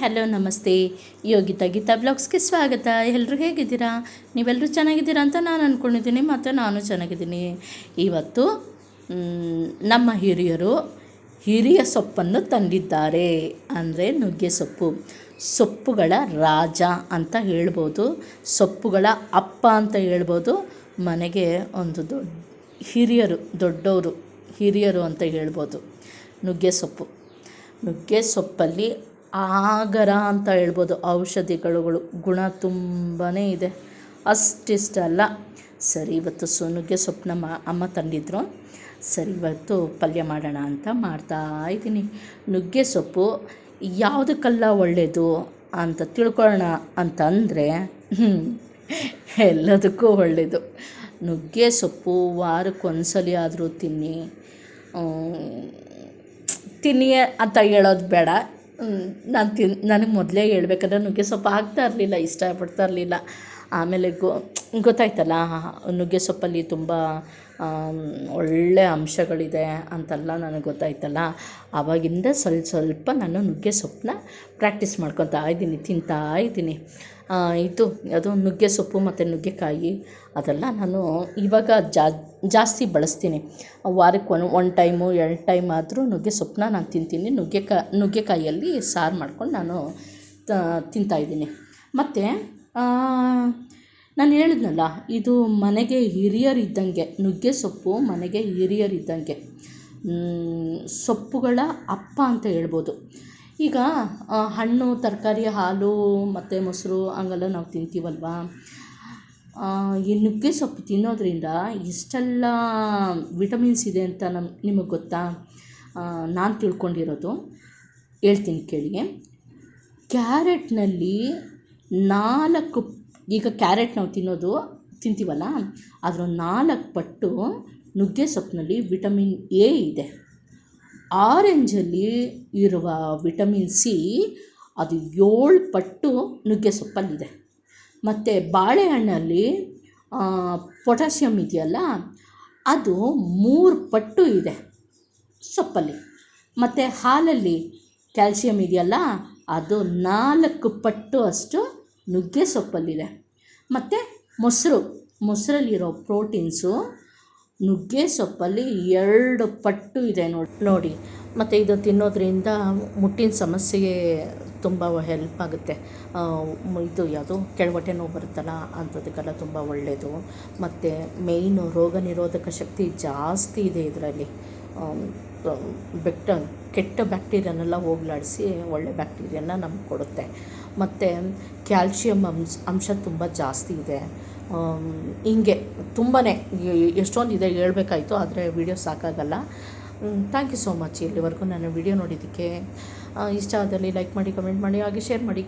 Hello, ನಮಸ್ತೆ. ಯೋಗಿತಾ ಗೀತಾ ಬ್ಲಾಗ್ಸ್ಗೆ ಸ್ವಾಗತ. ಎಲ್ಲರೂ ಹೇಗಿದ್ದೀರಾ? ನೀವೆಲ್ಲರೂ ಚೆನ್ನಾಗಿದ್ದೀರಾ ಅಂತ ನಾನು ಅಂದ್ಕೊಂಡಿದ್ದೀನಿ ಮತ್ತು ನಾನು ಚೆನ್ನಾಗಿದ್ದೀನಿ. ಇವತ್ತು ನಮ್ಮ ಹಿರಿಯರು ಹಿರಿಯ ಸೊಪ್ಪನ್ನು ತಂದಿದ್ದಾರೆ. ಅಂದರೆ ನುಗ್ಗೆ ಸೊಪ್ಪು. ಸೊಪ್ಪುಗಳ ರಾಜ ಅಂತ ಹೇಳ್ಬೋದು. ಸೊಪ್ಪುಗಳ ಅಪ್ಪ ಅಂತ ಹೇಳ್ಬೋದು. ಮನೆಗೆ ಒಂದು ದೊಡ್ಡ ಹಿರಿಯರು, ದೊಡ್ಡವರು ಹಿರಿಯರು ಅಂತ ಹೇಳ್ಬೋದು. ನುಗ್ಗೆ ಸೊಪ್ಪು. ನುಗ್ಗೆ ಸೊಪ್ಪಲ್ಲಿ ಆಗರ ಅಂತ ಹೇಳ್ಬೋದು. ಔಷಧಿಗಳು ಗುಣ ತುಂಬಾ ಇದೆ. ಅಷ್ಟಿಷ್ಟಲ್ಲ. ಸರಿ, ಇವತ್ತು ಸೊ ನುಗ್ಗೆ ಸೊಪ್ಪನ್ನ ಮಾ, ಅಮ್ಮ ತಂದಿದ್ರು. ಸರಿ, ಇವತ್ತು ಪಲ್ಯ ಮಾಡೋಣ ಅಂತ ಮಾಡ್ತಾ ಇದ್ದೀನಿ. ನುಗ್ಗೆ ಸೊಪ್ಪು ಯಾವುದಕ್ಕೆಲ್ಲ ಒಳ್ಳೆಯದು ಅಂತ ತಿಳ್ಕೊಳ್ಳೋಣ ಅಂತಂದರೆ ಎಲ್ಲದಕ್ಕೂ ಒಳ್ಳೆಯದು ನುಗ್ಗೆ ಸೊಪ್ಪು ವಾರಕ್ಕೊಂದ್ಸಲಿ ಆದರೂ ತಿನ್ನಿ. ತಿನ್ನಿ ಅಂತ ಹೇಳೋದು ಬೇಡ. ನಾನು ತಿನ್ ನನಗೆ ಮೊದಲೇ ಹೇಳ್ಬೇಕಾದ್ರೆ ನುಗ್ಗೆ ಸೊಪ್ಪು ಆಗ್ತಾ ಇರಲಿಲ್ಲ ಇಷ್ಟಪಡ್ತಾ ಇರಲಿಲ್ಲ. ಆಮೇಲೆ ಗೊ, ಗೊತ್ತಾಯ್ತಲ್ಲ, ನುಗ್ಗೆ ಸೊಪ್ಪಲ್ಲಿ ತುಂಬ ಒಳ್ಳೆ ಅಂಶಗಳಿದೆ ಅಂತೆಲ್ಲ ನನಗೆ ಗೊತ್ತಾಯ್ತಲ್ಲ. ಆವಾಗಿಂದ ಸ್ವಲ್ಪ ಸ್ವಲ್ಪ ನಾನು ನುಗ್ಗೆ ಸೊಪ್ಪನ್ನ ಪ್ರಾಕ್ಟೀಸ್ ಮಾಡ್ಕೊತಾ ಇದ್ದೀನಿ, ತಿಂತಾ ಇದ್ದೀನಿ. ಇದು, ಅದು ನುಗ್ಗೆ ಸೊಪ್ಪು ಮತ್ತು ನುಗ್ಗೆಕಾಯಿ ಅದೆಲ್ಲ ನಾನು ಇವಾಗ ಜಾಸ್ತಿ ಬಳಸ್ತೀನಿ. ವಾರಕ್ಕೆ ಒನ್ ಒನ್ ಟೈಮು, ಎರಡು ಟೈಮ್ ಆದರೂ ನುಗ್ಗೆ ಸೊಪ್ಪನ್ನ ನಾನು ತಿಂತೀನಿ. ನುಗ್ಗೆಕಾಯಿ ನುಗ್ಗೆಕಾಯಿಯಲ್ಲಿ ಸಾರು ಮಾಡ್ಕೊಂಡು ನಾನು ತಿಂತಾಯಿದ್ದೀನಿ ಮತ್ತು ನಾನು ಹೇಳಿದ್ನಲ್ಲ, ಇದು ಮನೆಗೆ ಹಿರಿಯರಿದ್ದಂಗೆ, ನುಗ್ಗೆ ಸೊಪ್ಪು ಮನೆಗೆ ಹಿರಿಯರಿದ್ದಂಗೆ. ಸೊಪ್ಪುಗಳ ಅಪ್ಪ ಅಂತ ಹೇಳ್ಬೋದು. ಈಗ ಹಣ್ಣು, ತರಕಾರಿ, ಹಾಲು, ಮತ್ತು ಮೊಸರು ಹಂಗೆಲ್ಲ ನಾವು ತಿಂತೀವಲ್ವಾ? ಈ ನುಗ್ಗೆ ಸೊಪ್ಪು ತಿನ್ನೋದ್ರಿಂದ ಎಷ್ಟೆಲ್ಲ ವಿಟಮಿನ್ಸ್ ಇದೆ ಅಂತ ನಮ್, ನಿಮಗೆ ಗೊತ್ತಾ? ನಾನು ತಿಳ್ಕೊಂಡಿರೋದು. ಹೇಳ್ತೀನಿ ಕೇಳಿ ಕ್ಯಾರೆಟ್ನಲ್ಲಿ ನಾಲ್ಕು, ಈಗ ಕ್ಯಾರೆಟ್ ನಾವು ತಿನ್ನೋದು ತಿಂತೀವಲ್ಲ, ಅದರ ನಾಲ್ಕು ಪಟ್ಟು ನುಗ್ಗೆ ಸೊಪ್ಪಿನಲ್ಲಿ ವಿಟಮಿನ್ ಎ ಇದೆ. ಆರೆಂಜಲ್ಲಿ ಇರುವ ವಿಟಮಿನ್ ಸಿ ಅದು ಏಳು ಪಟ್ಟು ನುಗ್ಗೆ ಸೊಪ್ಪಲ್ಲಿದೆ. ಮತ್ತು ಬಾಳೆಹಣ್ಣಲ್ಲಿ ಪೊಟ್ಯಾಷಿಯಮ್ ಇದೆಯಲ್ಲ, ಅದು ಮೂರು ಪಟ್ಟು ಇದೆ ಸೊಪ್ಪಲ್ಲಿ. ಮತ್ತು ಹಾಲಲ್ಲಿ ಕ್ಯಾಲ್ಸಿಯಂ ಇದೆಯಲ್ಲ, ಅದು ನಾಲ್ಕು ಪಟ್ಟು ಅಷ್ಟು ನುಗ್ಗೆ ಸೊಪ್ಪಲ್ಲಿದೆ. ಮತ್ತು ಮೊಸರು, ಮೊಸರಲ್ಲಿರೋ ಪ್ರೋಟೀನ್ಸು ನುಗ್ಗೆ ಸೊಪ್ಪಲ್ಲಿ ಎರಡು ಪಟ್ಟು ಇದೆ ನೋಡಿ ನೋಡಿ. ಮತ್ತು ಇದು ತಿನ್ನೋದ್ರಿಂದ ಮುಟ್ಟಿನ ಸಮಸ್ಯೆಗೆ ತುಂಬ ಹೆಲ್ಪ್ ಆಗುತ್ತೆ. ಇದು ಯಾವುದು? ಕೆಳವಟ್ಟೆ ನೋವು ಬರುತ್ತಲ್ಲ, ಅಂಥದಕ್ಕೆಲ್ಲ ತುಂಬ ಒಳ್ಳೆಯದು ಮತ್ತು ಮೇಯ್ನು ರೋಗ ನಿರೋಧಕ ಶಕ್ತಿ ಜಾಸ್ತಿ ಇದೆ ಇದರಲ್ಲಿ. ಬೆಟ್ಟ ಕೆಟ್ಟ ಬ್ಯಾಕ್ಟೀರಿಯಾನೆಲ್ಲ ಹೋಗ್ಲಾಡಿಸಿ ಒಳ್ಳೆ ಬ್ಯಾಕ್ಟೀರಿಯಾನ ನಮ್ಗೆ ಕೊಡುತ್ತೆ. ಮತ್ತು ಕ್ಯಾಲ್ಶಿಯಂ ಅಂಶ ಅಂಶ ತುಂಬ ಜಾಸ್ತಿ ಇದೆ. ಹಿಂಗೆ ತುಂಬಾ ಎಷ್ಟೊಂದು ಇದೆ ಹೇಳ್ಬೇಕಾಯ್ತು, ಆದರೆ ವಿಡಿಯೋ ಸಾಕಾಗಲ್ಲ. ಥ್ಯಾಂಕ್ ಯು ಸೋ ಮಚ್ ಇಲ್ಲಿವರೆಗೂ ನಾನು ವಿಡಿಯೋ ನೋಡಿದ್ದಕ್ಕೆ. ಇಷ್ಟ ಆದಲ್ಲಿ ಲೈಕ್ ಮಾಡಿ, ಕಮೆಂಟ್ ಮಾಡಿ, ಹಾಗೆ ಶೇರ್ ಮಾಡಿ.